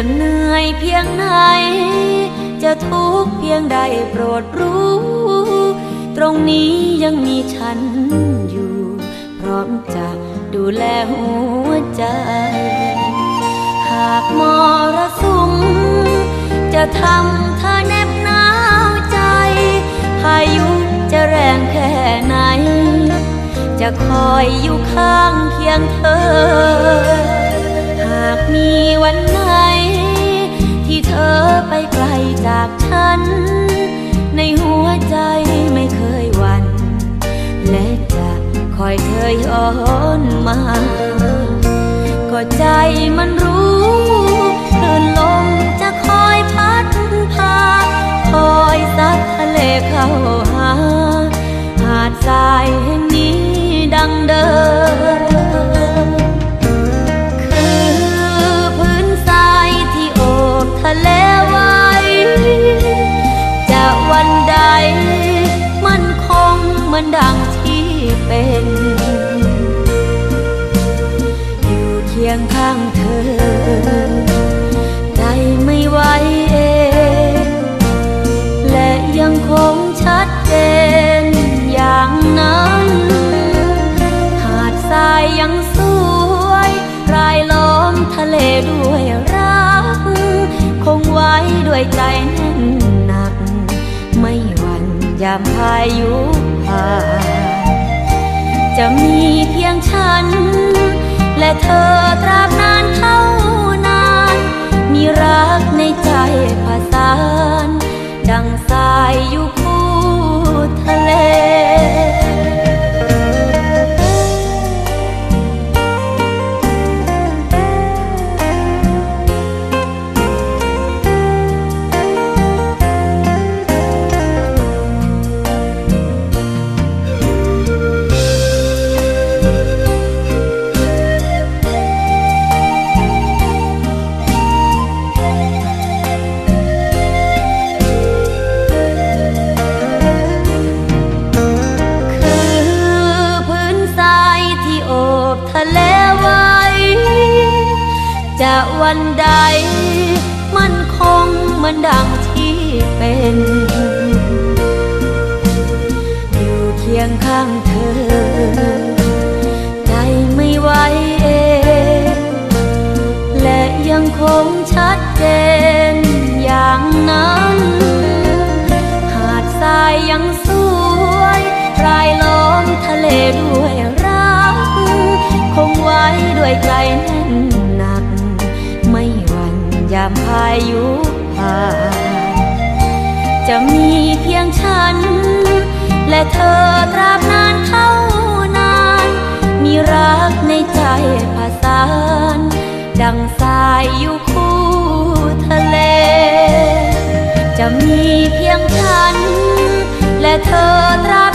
จะเหนื่อยเพียงไหน จะทุกข์เพียงใดโปรดรู้ ตรงนี้ยังมีฉันอยู่ พร้อมจะดูแลหัวใจ หากมรสุมจะทำเธอแนบหนาวใจ พายุจะแรงแค่ไหน จะคอยอยู่ข้างเคียงเธอ หากมีวันหนที่เธอ ไปไกลจากฉัน ในหัวใจไม่เคยหวั่นและจะคอยเธอย้อนมา ก็ใจมันรู้ ยู่เคียงข้างเธอ ใจไม่ไหวเองและยังคงชัดเจนอย่างนั้น หาดทรายยังสวย รายล้อมทะเลด้วยรัก คงไว้ด้วยใจแน่นหนัก ไม่หวั่นยามพายุผ่านจะมีเพียงฉัน และเธอตราบนานเท่านาน มีรักในใจผสาน ดังสายอยู่ จะวันใด มันคงเหมือนดังที่เป็น อยู่เคียงข้างเธอ ใจไม่ไหวเองและยังคงชัดเจนอย่างนั้น หาดทรายยังสวยรายล้อมทะเลด้วยรัก คงไว้ด้วยใจแน่ามพายุผ่าน จะมีเพียงฉัน และเธอตราบนานเท่านาน มีรักในใจผสาน ดังสายอยู่คู่ทะเล จะมีเพียงฉัน และเธอตรา